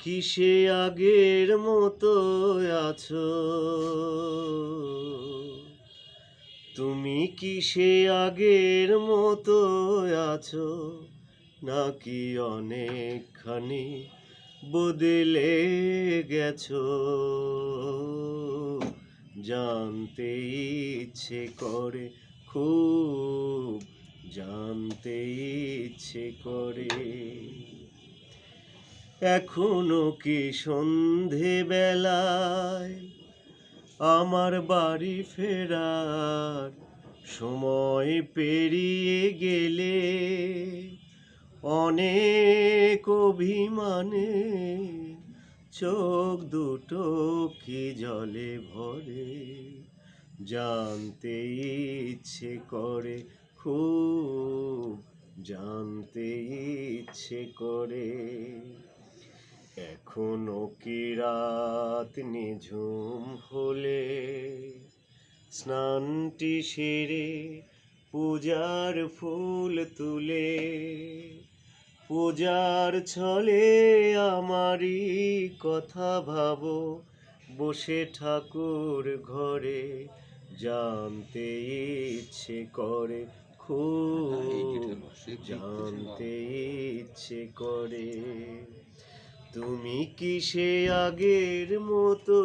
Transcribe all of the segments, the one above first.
কি সে আগের মতো আছো? তুমি কি সে আগের মতো আছো? নাকি অনেকখানি বদলে গেছো? জানতে ইচ্ছে করে খুব, জানতে ইচ্ছে করে। এখনও কি সন্ধে বেলায় আমার বাড়ি ফেরার সময় পেরিয়ে গেলে? অনেক অভিমানে চোখ দুটো কি জলে ভরে? জানতে ইচ্ছে করে, খুব জানতে ইচ্ছে করে। এখনও কি রাত নিঝুম হলে? স্নানটি সেরে পূজার ফুল তুলে। পূজার ছলে আমারই কথা ভাবো। বসে ঠাকুর ঘরে জানতে ইচ্ছে করে খুব। জানতে ইচ্ছে করে। তুমি কি সে আগের মতো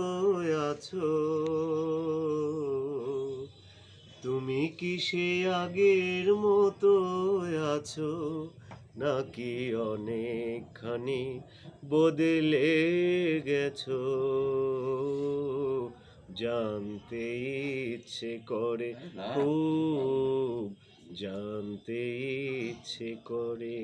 আছো? তুমি কি সে আগের মতো আছো? নাকি অনেকখানি বদলে গেছো? জানতে ইচ্ছে করে খুব, জানতে ইচ্ছে করে।